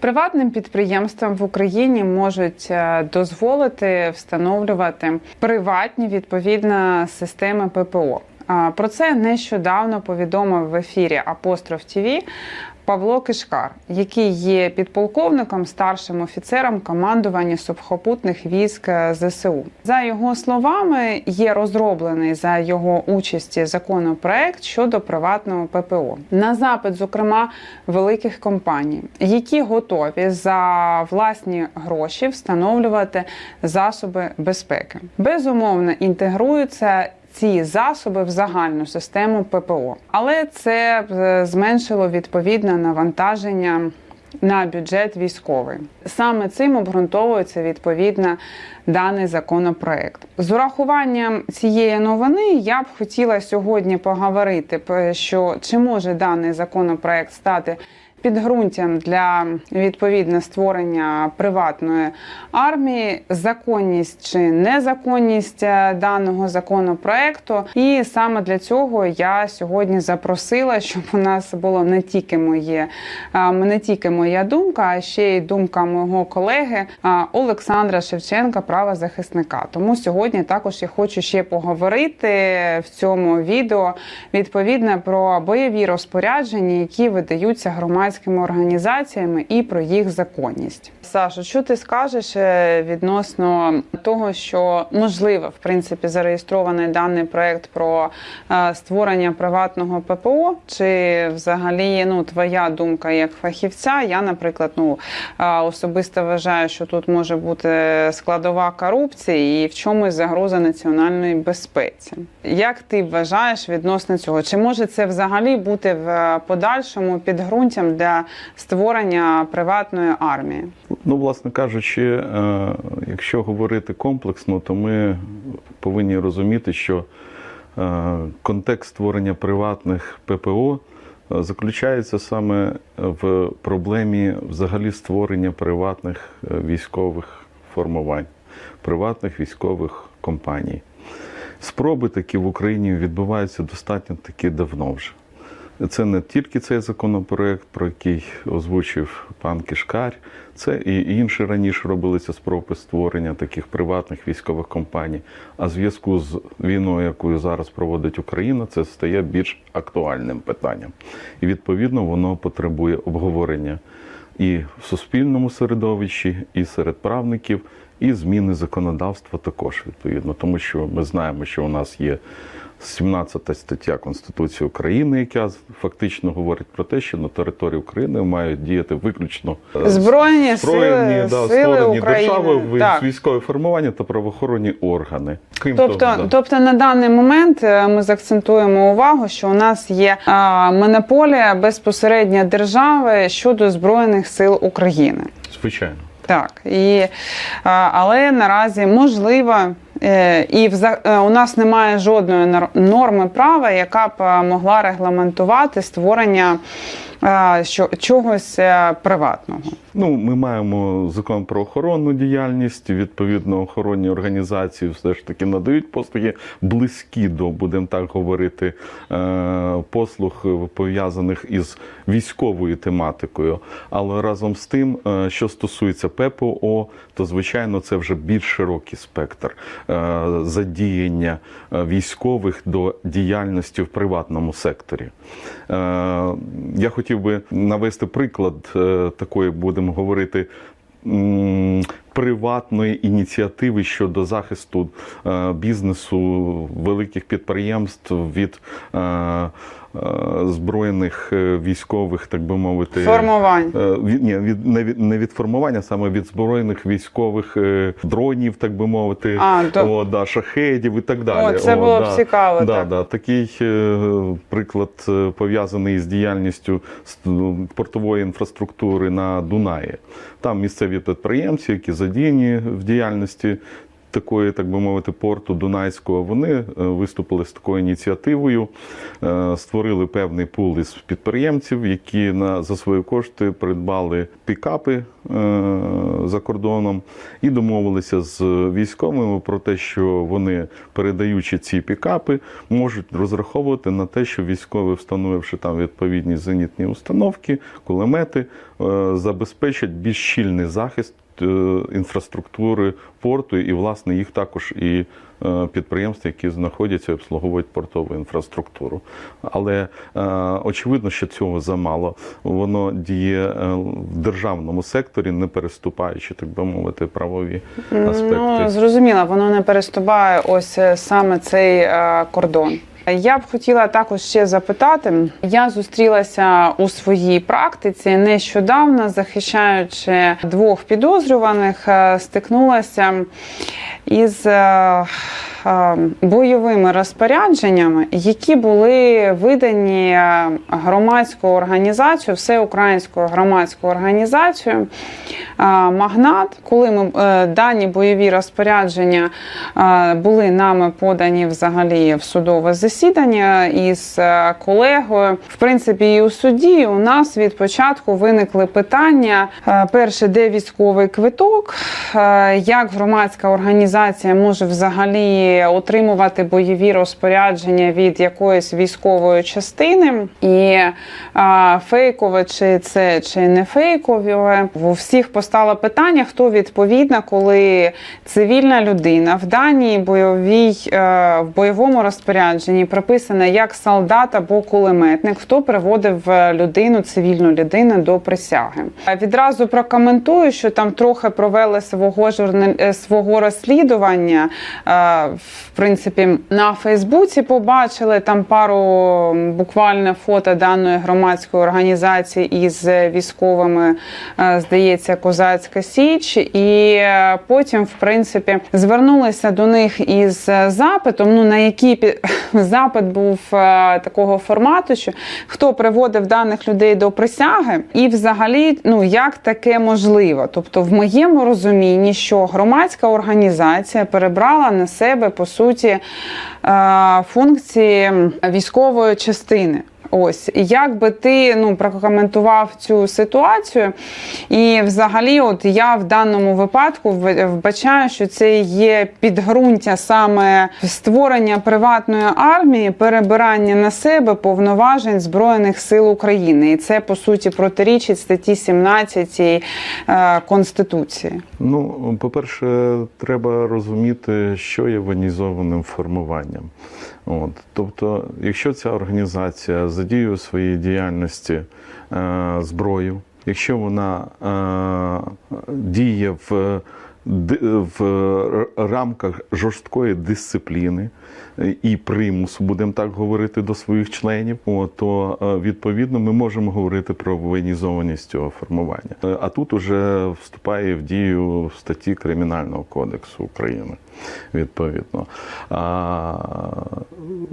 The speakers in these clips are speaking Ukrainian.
Приватним підприємствам в Україні можуть е, дозволити встановлювати приватні відповідно системи ППО. Про це нещодавно повідомив в ефірі Апостроф ТІВІ Павло Кишкар, який є підполковником, старшим офіцером командування сухопутних військ е, ЗСУ. За його словами, є розроблений за його участі законопроект щодо приватного ППО на запит, зокрема великих компаній, які готові за власні гроші встановлювати засоби безпеки. Безумовно, інтегруються ці засоби в загальну систему ППО, але це е, зменшило відповідне навантаження. На бюджет військовий саме цим обґрунтовується відповідно даний законопроект. З урахуванням цієї новини я б хотіла сьогодні поговорити, п- що чи може даний законопроект стати підґрунтям для відповідно створення приватної армії, законність чи незаконність е, даного законопроекту. І саме для цього я сьогодні запросила, щоб у нас було не тільки моє е, не тільки моя думка, а ще й думка мого колеги е, Олександра Шевченка, правозахисника. Тому сьогодні також я хочу ще поговорити в цьому відео відповідно про бойові розпорядження, які видаються громадськими організаціями, і про їх законність. Саша, що ти скажеш е, відносно того, що можливо в принципі зареєстрований даний проект про е, створення приватного ППО? Чи взагалі ну твоя думка як фахівця? Я, наприклад, ну е, особисто вважаю, що тут може бути складова корупції і в чомусь загроза національної безпеці. Як ти вважаєш відносно цього? Чи може це взагалі бути в подальшому підґрунтям для створення приватної армії? Ну, власне кажучи, е, якщо говорити комплексно, то ми повинні розуміти, що е, контекст створення приватних ППО е, заключається саме в проблемі взагалі створення приватних військових формувань, приватних військових компаній. Спроби такі в Україні відбуваються достатньо таки давно вже. Це не тільки цей законопроект, про який озвучив пан Кишкар, це і інші раніше робилися спроби створення таких приватних військових компаній. А в зв'язку з війною, яку зараз проводить Україна, це стає більш актуальним питанням. І відповідно воно потребує обговорення і в суспільному середовищі, і серед правників, і зміни законодавства також відповідно, тому що ми знаємо, що у нас є 17 стаття Конституції України, яка фактично говорить про те, що на території України мають діяти виключно е, Збройні сили, да, сили створені України. держави, Так. військові формування та правоохоронні органи. Крім Тобто, того, да. тобто на даний момент е, ми заакцентуємо увагу, що у нас є а, монополія безпосередньо держави щодо збройних сил України. звичайно. Так і а, але наразі можливо. Е, І е, у нас немає жодної нор- норми права, яка б е, могла регламентувати створення що, чогось е, приватного. Ну, ми маємо закон про охоронну діяльність. Відповідно, охоронні організації все ж таки надають послуги близькі до, будемо так говорити, е, послуг пов'язаних із військовою тематикою. Але разом з тим, е, що стосується ППО, то звичайно це вже більш широкий спектр задіяння військових до діяльності в приватному секторі. Я хотів би навести приклад е, такої, будемо говорити. Приватної ініціативи щодо захисту е, бізнесу великих підприємств від е, е, збройних військових, так би мовити, Формувань. Від, ні, від, не, від, не від формування, саме від збройних військових дронів, так би мовити, А, то- о, да, шахедів і так далі. О, це було б да, цікаво, Да, так. Да, такий приклад пов'язаний з діяльністю ну, портової інфраструктури на Дунаї. Там місцеві підприємці, які задіяні в діяльності такої, так би мовити, порту Дунайського, вони е, виступили з такою ініціативою, е, створили певний пул із підприємців, які на за свої кошти придбали пікапи за кордоном і домовилися з військовими про те, що вони, передаючи ці пікапи, можуть розраховувати на те, що військові, встановивши там відповідні зенітні установки, кулемети, е, забезпечать більш щільний захист е, інфраструктури порту, і власне їх також і е, підприємства, які знаходяться і обслуговують портову інфраструктуру. Але е, очевидно, що цього замало. Воно діє е, в державному секторі, не переступаючи, так би мовити, правові аспекти. Ну, зрозуміло, воно не переступає ось е, саме цей е, кордон. Я б хотіла також ще запитати. Я зустрілася у своїй практиці нещодавно, захищаючи двох підозрюваних, е, стикнулася із е, е, бойовими розпорядженнями, які були видані громадською організацією, всеукраїнською громадською організацією Магнат. Коли ми е, дані бойові розпорядження були нами подані взагалі в судове засідання із е, колегою, в принципі, і у суді у нас від початку виникли питання: е, перше, де військовий квиток, як громадська організація може взагалі отримувати бойові розпорядження від якоїсь військової частини, і фейкове чи це чи не фейкове. У всіх постало питання, хто відповідна, коли цивільна людина в даній бойовій е, в бойовому розпорядженні прописана як солдат або кулеметник, хто приводив е, людину, цивільну людину до присяги. Відразу прокоментую, що там трохи провели свого журнал... е, свого розслідування. В принципі, на Фейсбуці побачили там пару буквально фото даної громадської організації із військовими, здається, Козацька Січ, і е, потім, в принципі, звернулися до них із е, запитом. Ну на який запит був е, такого формату, що хто приводив даних людей до присяги, і взагалі, ну як таке можливо? Тобто, в моєму розумінні, що громадська організація перебрала на себе по суті функції військової частини. Ось як би ти ну прокоментував цю ситуацію, і взагалі, от я в даному випадку вбачаю, що це є підґрунтя саме створення приватної армії, перебирання на себе повноважень збройних сил України, і це по суті протирічить статті 17 е, конституції. Ну, по-перше, треба розуміти, що є воєнізованим формуванням. От. Тобто, якщо ця організація задіює у своїй діяльності е, зброю, якщо вона е, діє в, в рамках жорсткої дисципліни і примусу, будемо так говорити, до своїх членів, то е, відповідно ми можемо говорити про воєнізованість цього формування. Е, А тут уже вступає в дію статті Кримінального кодексу України. Відповідно. А,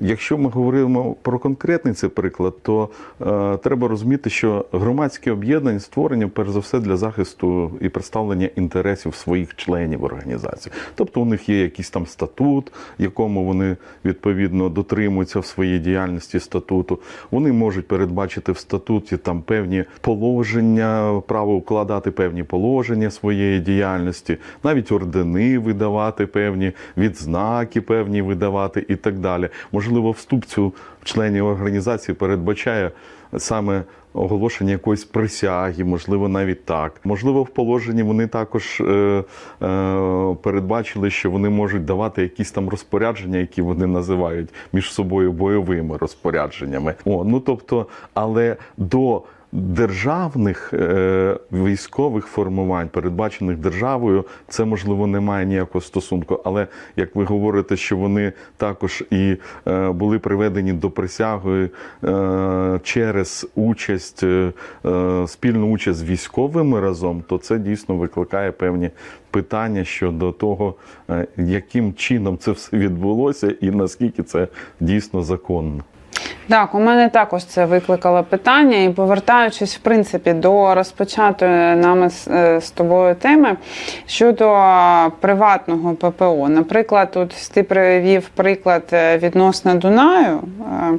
якщо ми говоримо про конкретний цей приклад, то е, треба розуміти, що громадські об'єднання створені перш за все для захисту і представлення інтересів своїх членів організації. Тобто у них є якийсь там статут, якому вони відповідно дотримуються в своїй діяльності статуту. Вони можуть передбачити в статуті там певні положення, право укладати певні положення своєї діяльності, навіть ордени видавати певні, відзнаки певні видавати і так далі. Можливо, вступцю в членів організації передбачає саме оголошення якоїсь присяги, можливо, навіть так. Можливо, в положенні вони також е, е, передбачили, що вони можуть давати якісь там розпорядження, які вони називають між собою бойовими розпорядженнями. О, ну тобто, але до державних е, військових формувань, передбачених державою, це можливо не має ніякого стосунку. Але як ви говорите, що вони також і е, були приведені до присяги е, через участь, спільну участь з військовими разом, то це дійсно викликає певні питання щодо того, яким чином це все відбулося, і наскільки це дійсно законно. Так, у мене також це викликало питання, і повертаючись в принципі до розпочатої нами з, е, з тобою теми щодо приватного ППО. Наприклад, тут ти привів приклад е, відносно Дунаю, е,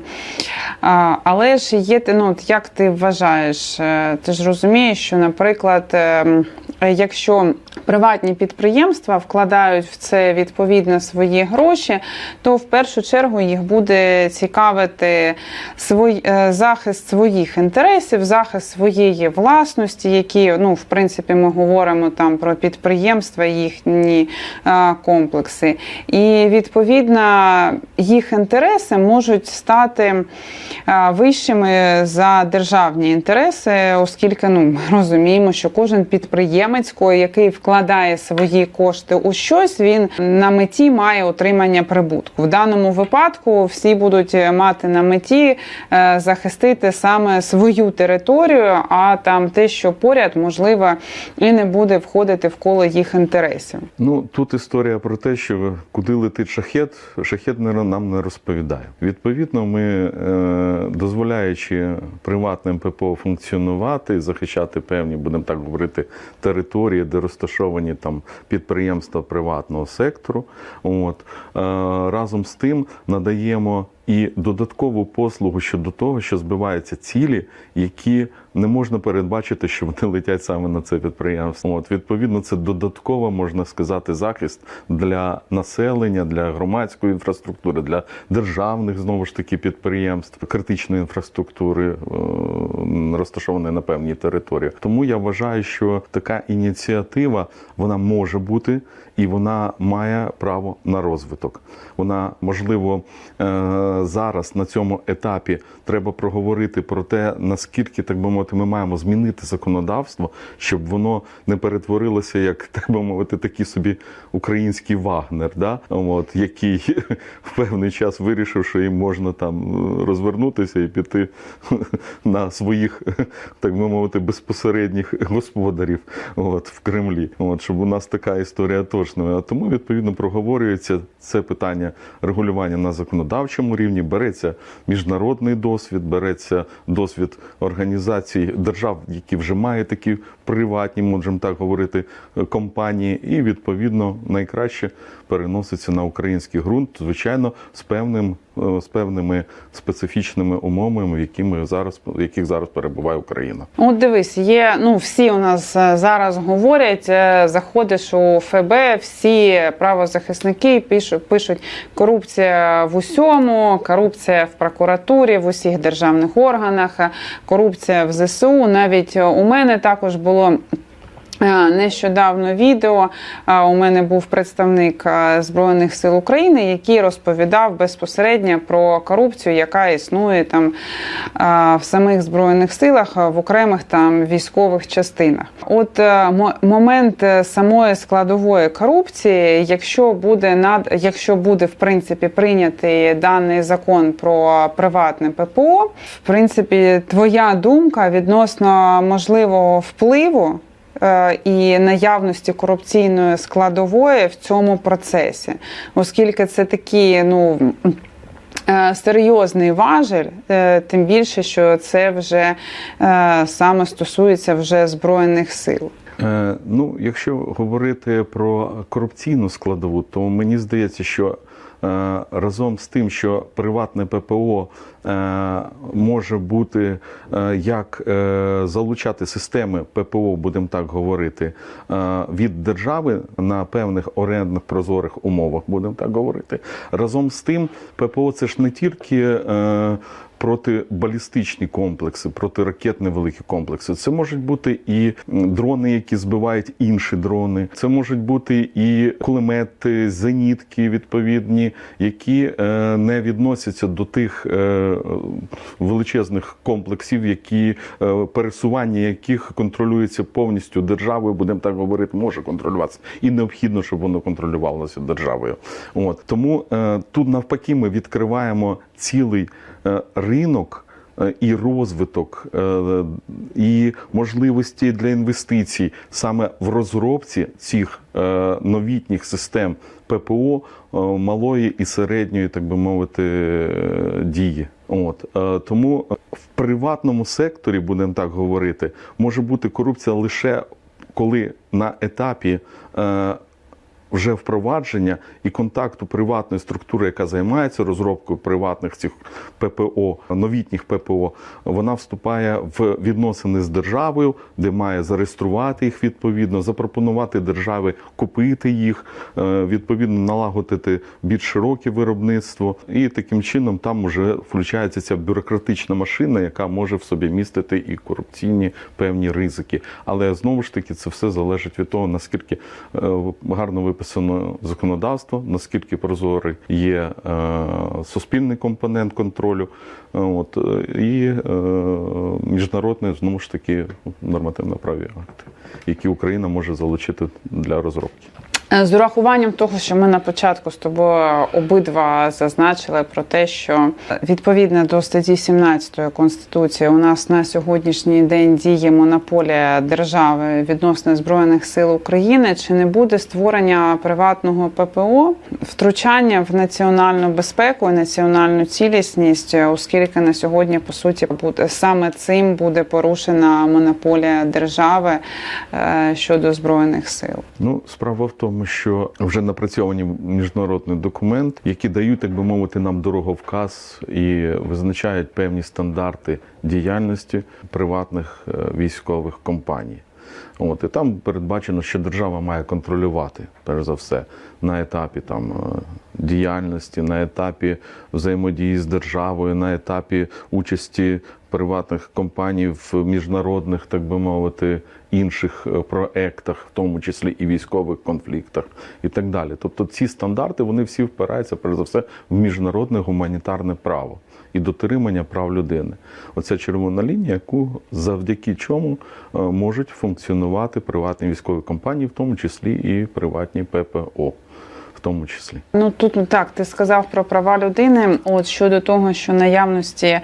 але ж є ти, ну, як ти вважаєш, е, ти ж розумієш, що, наприклад, е, м, е, якщо приватні підприємства вкладають в це відповідно свої гроші, то в першу чергу їх буде цікавити свій, е, захист своїх інтересів, захист своєї власності, які ну в принципі ми говоримо там про підприємства, їхні е, комплекси, і відповідно їх інтереси можуть стати е, вищими за державні інтереси, оскільки ну ми розуміємо, що кожен підприємець, ко- який вкладає свої кошти у щось, він на меті має отримання прибутку. В даному випадку всі будуть мати на меті е, захистити саме свою територію, а там те, що поряд, можливо, і не буде входити в коло їх інтересів. Ну тут історія про те, що куди летить шахет, шахет нам не розповідає. Відповідно, ми, е, дозволяючи приватним ППО функціонувати, захищати певні, будемо так говорити, території, де розташовані там підприємства приватного сектору. От е, разом з тим надаємо і додаткову послугу щодо того, що збиваються цілі, які не можна передбачити, що вони летять саме на це підприємство. От відповідно, це додатково можна сказати захист для населення, для громадської інфраструктури, для державних знову ж таки підприємств, критичної інфраструктури, е, розташованої на певній території. Тому я вважаю, що така ініціатива вона може бути і вона має право на розвиток. Вона можливо е, зараз на цьому етапі треба проговорити про те, наскільки так би мовити, ми маємо змінити законодавство, щоб воно не перетворилося, як так би мовити, такий собі український вагнер, да? От, який в певний час вирішив, що їм можна там розвернутися і піти на своїх, так би мовити, безпосередніх господарів от, в Кремлі. От, щоб у нас така історія точно. А тому відповідно проговорюється це питання регулювання на законодавчому рівні. Береться міжнародний досвід, береться досвід організацій держав, які вже мають такі приватні, можемо так говорити, компанії, і відповідно найкраще переноситься на український ґрунт, звичайно, з певним е, з певними специфічними умовами, в які ми зараз в яких зараз перебуває Україна. От дивись, є ну всі у нас е, зараз говорять, е, заходиш у ФБ, всі правозахисники пишуть, корупція в усьому, корупція в прокуратурі, в усіх державних органах, корупція в ЗСУ. Навіть у мене також було. Е, Нещодавно відео е, у мене був представник е, Збройних сил України, який розповідав безпосередньо про корупцію, яка існує там в самих збройних силах в окремих там військових частинах. От момент самої складової корупції, якщо буде над якщо буде в принципі прийнятий даний закон про приватне ППО, в принципі, твоя думка відносно можливого впливу і наявності корупційної складової в цьому процесі, оскільки це такі, ну. е, Серйозний важель, е, тим більше, що це вже е, саме стосується вже збройних сил. Е, ну, якщо говорити про корупційну складову, то мені здається, що е, разом з тим, що приватне ППО е, може бути е, як е, залучати системи ППО, будемо так говорити, е, від держави на певних орендних прозорих умовах, будемо так говорити. Разом з тим, ППО це ж не тільки. Е, Протибалістичні комплекси, протиракетні великі комплекси. Це можуть бути і дрони, які збивають інші дрони. Це можуть бути і кулемети, зенітки відповідні, які е, не відносяться до тих е, величезних комплексів, які е, пересування яких контролюється повністю державою, будемо так говорити, може контролюватися, і необхідно, щоб воно контролювалося державою. От тому е, тут навпаки ми відкриваємо цілий е, ринок. е, І розвиток, е, і можливості для інвестицій саме в розробці цих е, новітніх систем ППО е, малої і середньої, так би мовити, е, дії. От е, тому в приватному секторі, будемо так говорити, може бути корупція лише коли на етапі вже впровадження і контакту приватної структури, яка займається розробкою приватних цих ППО, новітніх ППО, вона вступає в відносини з державою, де має зареєструвати їх відповідно, запропонувати державі купити їх, е, відповідно налагодити більш широке виробництво, і таким чином там вже включається ця бюрократична машина, яка може в собі містити і корупційні певні ризики. Але знову ж таки це все залежить від того, наскільки е, гарно виписано законодавство, наскільки прозорий є е, суспільний компонент контролю, е, от е, і міжнародні знову ж таки нормативно-праві акти, які Україна може залучити для розробки. Е, З урахуванням того, що ми на початку з тобою обидва зазначили про те, що відповідно до статті 17 Конституції у нас на сьогоднішній день діє монополія держави відносно збройних сил України. Чи не буде створення приватного ППО втручання в національну безпеку і національну цілісність, оскільки на сьогодні по суті буде саме цим буде порушена монополія держави е, щодо збройних сил? Ну, справа в тому, що вже напрацьовані міжнародний документ, які дають, так би мовити, нам дороговказ і визначають певні стандарти діяльності приватних е, військових компаній. От і там передбачено, що держава має контролювати перш за все на етапі там е, діяльності, на етапі взаємодії з державою, на етапі участі приватних компаній в міжнародних, так би мовити, інших е, проектах, в тому числі і військових конфліктах, і так далі. Тобто ці стандарти вони всі впираються перш за все в міжнародне гуманітарне право і дотримання прав людини. Оця червона лінія, яку завдяки чому е, можуть функціонувати приватні військові компанії, в тому числі і приватні ППО. В тому числі Ну тут так, ти сказав про права людини. От щодо того, що наявності е,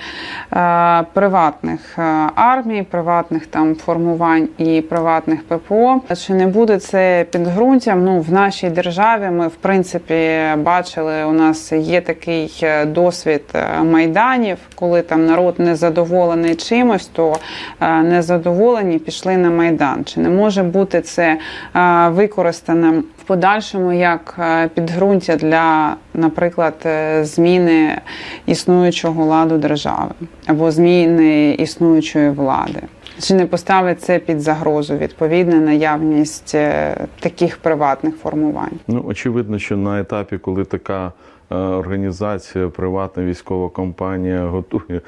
приватних е, армій, приватних там формувань і приватних ППО, чи не буде це підґрунтям? Ну в нашій державі ми в принципі бачили, у нас є такий е, досвід е, майданів, коли там народ незадоволений чимось, то е, незадоволені пішли на майдан. Чи не може бути це е, використано подальшому як е, підґрунтя для, наприклад, е, зміни існуючого ладу держави або зміни існуючої влади? Чи не поставить це під загрозу відповідна наявність е, таких приватних формувань? Ну, очевидно, що на етапі, коли така організація, приватна військова компанія готує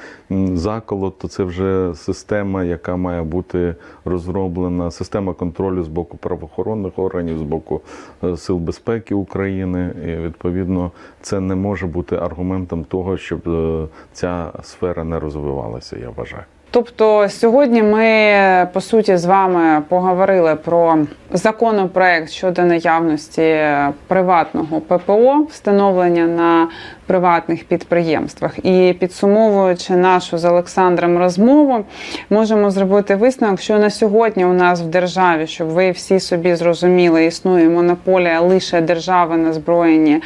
заколот, то це вже система, яка має бути розроблена, система контролю з боку правоохоронних органів, з боку е, Сил безпеки України. І відповідно це не може бути аргументом того, щоб е, ця сфера не розвивалася, я вважаю. Тобто сьогодні ми по суті з вами поговорили про законопроект щодо наявності приватного ППО, встановлення на приватних підприємствах. І підсумовуючи нашу з Олександром розмову, можемо зробити висновок, що на сьогодні у нас в державі, щоб ви всі собі зрозуміли, існує монополія лише держави на збройні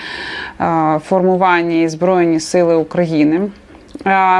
е, формування і збройні сили України.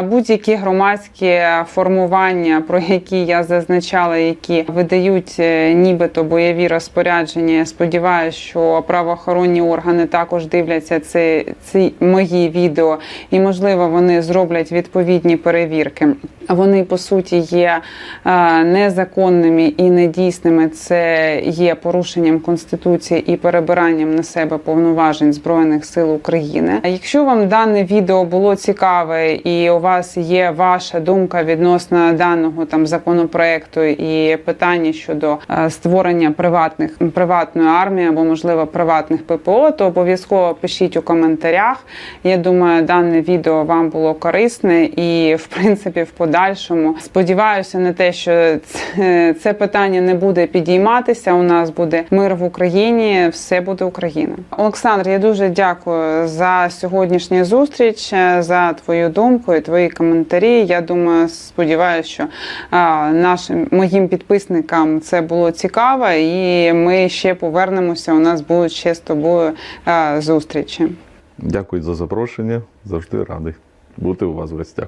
Будь-які громадські формування, про які я зазначала, які видають е, нібито бойові розпорядження. Я сподіваюся, що правоохоронні органи також дивляться ці, ці мої відео, і можливо вони зроблять відповідні перевірки. Вони по суті є е, незаконними і недійсними. Це є порушенням конституції і перебиранням на себе повноважень збройних сил України. Якщо вам дане відео було цікаве і у вас є ваша думка відносно даного там законопроекту і питання щодо е, створення приватних приватної армії або можливо приватних ППО, то обов'язково пишіть у коментарях. Я думаю, дане відео вам було корисне і в принципі в подальшому сподіваюся на те, що це, питання не буде підійматися. У нас буде мир в Україні, все буде Україна. Олександр, я дуже дякую за сьогоднішню зустріч, за твою думку і твої коментарі. Я думаю, сподіваюся, що нашим моїм підписникам це було цікаво, і ми ще повернемося. У нас будуть ще з тобою зустрічі. Дякую за запрошення. Завжди радий бути у вас в гостях.